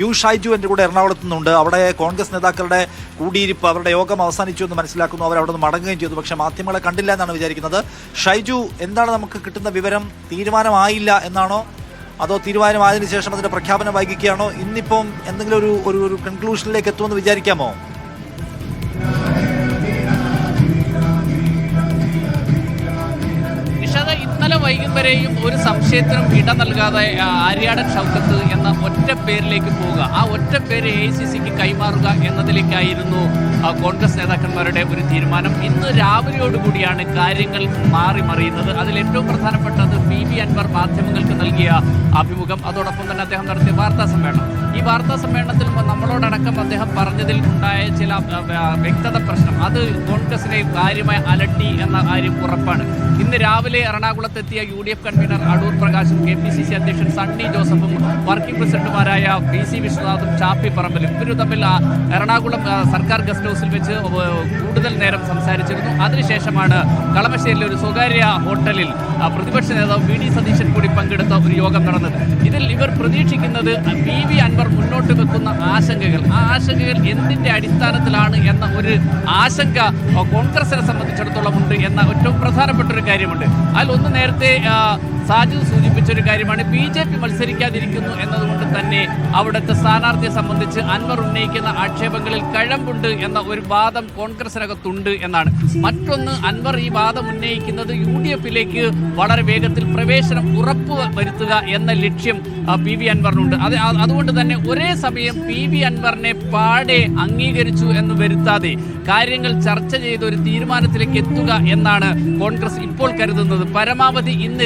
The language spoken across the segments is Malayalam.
യു ഷൈജു എന്റെ കൂടെ എറണാകുളത്ത് നിന്നുണ്ട്. അവിടെ കോൺഗ്രസ് നേതാക്കളുടെ കൂടിയിരിപ്പ് അവരുടെ യോഗം അവസാനിച്ചു എന്ന് മനസ്സിലാക്കുന്നു. അവർ അവിടെ നിന്ന് മടങ്ങുകയും ചെയ്തു. പക്ഷേ മാധ്യമങ്ങളെ കണ്ടില്ല എന്നാണ് വിചാരിക്കുന്നത്. ഷൈജു എന്താണ് നമുക്ക് കിട്ടുന്ന വിവരം? തീരുമാനമായില്ല എന്നാണോ? അതോ തീരുമാനമായതിനു ശേഷം അതിന്റെ പ്രഖ്യാപനം വൈകിക്കുകയാണോ? ഇന്നിപ്പം എന്തെങ്കിലും ഒരു ഒരു കൺക്ലൂഷനിലേക്ക് എത്തുമെന്ന് വിചാരിക്കാമോ? ഇന്നലെ വൈകുന്നേരെയും ഒരു സംശയത്തിനും ഇട നൽകാതെ അരിയാടൻ ഷൗക്കത്ത് എന്ന ഒറ്റ പേരിലേക്ക് പോവുക. ആ ഒറ്റ പേര് എ സി സിക്ക് കൈമാറുക എന്നതിലേക്കായിരുന്നു കോൺഗ്രസ് നേതാക്കന്മാരുടെ ഒരു തീരുമാനം. ഇന്ന് രാവിലെയോടുകൂടിയാണ് കാര്യങ്ങൾ മാറി മറിയുന്നത്. അതിൽ ഏറ്റവും പ്രധാനപ്പെട്ടത് പി വി അൻവർ മാധ്യമങ്ങൾക്ക് നൽകിയ അഭിമുഖം. അതോടൊപ്പം തന്നെ അദ്ദേഹം നടത്തിയ വാർത്താ സമ്മേളനം. ഈ വാർത്താ സമ്മേളനത്തിൽ നമ്മളോടക്കം അദ്ദേഹം പറഞ്ഞതിൽ ഉണ്ടായ ചില വ്യക്തത പ്രശ്നം. അത് കോൺഗ്രസിനെ കാര്യമായി അലട്ടി എന്ന കാര്യം ഉറപ്പാണ്. ഇന്ന് രാവിലെ എറണാകുളത്തെത്തിയ U D F convenor Adoor പ്രകാശും K P C C അധ്യക്ഷൻ സണ്ണി ജോസഫും വർക്കിംഗ് പ്രസിഡന്റുമാരായ പി സി വിശ്വനാഥും ചാപ്പി പറമ്പലും ഇവരും തമ്മിൽ എറണാകുളം സർക്കാർ ഗസ്റ്റ് ഹൗസിൽ വെച്ച് കൂടുതൽ നേരം സംസാരിച്ചിരുന്നു. അതിനുശേഷമാണ് കളമശ്ശേരിയിലെ ഒരു സ്വകാര്യ ഹോട്ടലിൽ പ്രതിപക്ഷ നേതാവ് വി ഡി സതീശൻ കൂടി പങ്കെടുത്ത. ഒരു യോഗം നടന്നത്. ഇതിൽ ഇവർ പ്രതീക്ഷിക്കുന്നത് പി വി അൻവർ മുന്നോട്ട് വെക്കുന്ന ആശങ്കകൾ. ആ ആശങ്കകൾ എന്തിന്റെ അടിസ്ഥാനത്തിലാണ് എന്ന ഒരു ആശങ്ക കോൺഗ്രസിനെ സംബന്ധിച്ചിടത്തോളം ഉണ്ട് എന്ന ഏറ്റവും പ്രധാനപ്പെട്ട ഒരു കാര്യമുണ്ട്. അതിൽ ഒന്ന് നേരത്തെ സാജിദ് സൂചിപ്പിച്ച ഒരു കാര്യമാണ്. ബി ജെ പി മത്സരിക്കാതിരിക്കുന്നു എന്നതുകൊണ്ട് തന്നെ അവിടുത്തെ സ്ഥാനാർത്ഥിയെ സംബന്ധിച്ച് അൻവർ ഉന്നയിക്കുന്ന ആക്ഷേപങ്ങളിൽ കഴമ്പുണ്ട് എന്ന ഒരു വാദം കോൺഗ്രസിനകത്തുണ്ട് എന്നാണ്. മറ്റൊന്ന് അൻവർ ഈ വാദം ഉന്നയിക്കുന്നത് യു ഡി എഫിലേക്ക് വളരെ വേഗത്തിൽ പ്രവേശനം ഉറപ്പ് വരുത്തുക എന്ന ലക്ഷ്യം പി വി അൻവറിനുണ്ട്. അത് അതുകൊണ്ട് തന്നെ ഒരേ സമയം പി വി അൻവറിനെ പാടെ അംഗീകരിച്ചു എന്ന് വരുത്താതെ കാര്യങ്ങൾ ചർച്ച ചെയ്ത് ഒരു തീരുമാനത്തിലേക്ക് എത്തുക എന്നാണ് കോൺഗ്രസ് ഇപ്പോൾ കരുതുന്നത്. പരമാവധി ഇന്ന്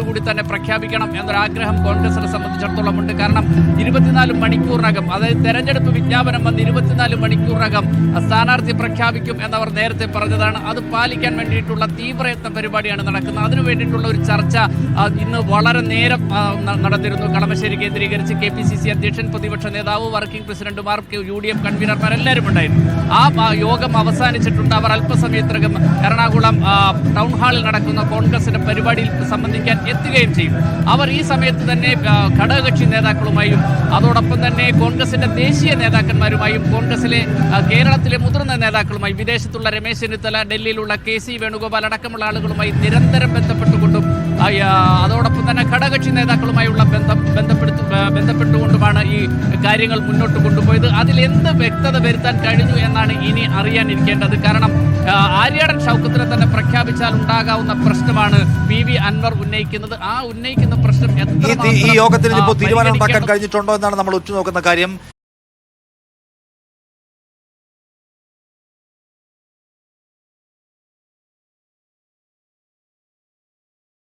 രാത്രിയോടുകൂടി തന്നെ പ്രഖ്യാപിക്കണം എന്നൊരാഗ്രഹം കോൺഗ്രസിനെ സംബന്ധിച്ചിടത്തോളം ഉണ്ട്. കാരണം ഇരുപത്തിനാല് മണിക്കൂറിനകം അതായത് തെരഞ്ഞെടുപ്പ് വിജ്ഞാപനം വന്ന് ഇരുപത്തിനാല് മണിക്കൂറിനകം സ്ഥാനാർത്ഥി പ്രഖ്യാപിക്കും എന്നവർ നേരത്തെ പറഞ്ഞതാണ്. അത് പാലിക്കാൻ വേണ്ടിയിട്ടുള്ള തീവ്രയത്ന പരിപാടിയാണ് നടക്കുന്നത്. അതിനു വേണ്ടിയിട്ടുള്ള ഒരു ചർച്ച ഇന്ന് വളരെ നേരം നടന്നിരുന്നു. കളമശ്ശേരി കേന്ദ്രീകരിച്ച് കെ പി സി സി അധ്യക്ഷൻ പ്രതിപക്ഷ നേതാവ് വർക്കിംഗ് പ്രസിഡന്റുമാർ യു ഡി എഫ് കൺവീനർമാർ എല്ലാവരും ഉണ്ടായിരുന്നു. ആ, യോഗം അവസാനിച്ചിട്ടുണ്ട്. അവർ അല്പസമയത്തിനകം എറണാകുളം ടൗൺ ഹാളിൽ നടക്കുന്ന കോൺഗ്രസിന്റെ പരിപാടിയിൽ സംബന്ധിക്കാൻ എത്തുകയും ചെയ്യും അവർ ഈ സമയത്ത് തന്നെ ഘടകകക്ഷി നേതാക്കളുമായും അതോടൊപ്പം തന്നെ കോൺഗ്രസിന്റെ ദേശീയ നേതാക്കന്മാരുമായും കോൺഗ്രസിലെ കേരളത്തിലെ മുതിർന്ന നേതാക്കളുമായും വിദേശത്തുള്ള രമേശ് ചെന്നിത്തല ഡൽഹിയിലുള്ള കെ സി വേണുഗോപാൽ അടക്കമുള്ള ആളുകളുമായി നിരന്തരം ബന്ധപ്പെട്ടുകൊണ്ടും തന്നെ ഘടകകക്ഷി നേതാക്കളുമായുള്ള ബന്ധം ബന്ധപ്പെടുത്തു ബന്ധപ്പെട്ടുകൊണ്ടുമാണ് ഈ കാര്യങ്ങൾ മുന്നോട്ട് കൊണ്ടുപോയത്. അതിൽ എന്ത് വ്യക്തത വരുത്താൻ കഴിഞ്ഞു എന്നാണ് ഇനി അറിയാനിരിക്കേണ്ടത്. കാരണം ആര്യാടൻ ഷൗക്കത്തിനെ തന്നെ പ്രഖ്യാപിച്ചാൽ ഉണ്ടാകാവുന്ന പ്രശ്നമാണ് പി വി അൻവർ ഉന്നയിക്കുന്നത്. ആ ഉന്നയിക്കുന്ന പ്രശ്നം ഈ യോഗത്തിൽ തീരുമാനം ഉണ്ടാക്കാൻ കഴിഞ്ഞിട്ടുണ്ടോ എന്നാണ് നമ്മൾ ഉറ്റുനോക്കുന്ന കാര്യം.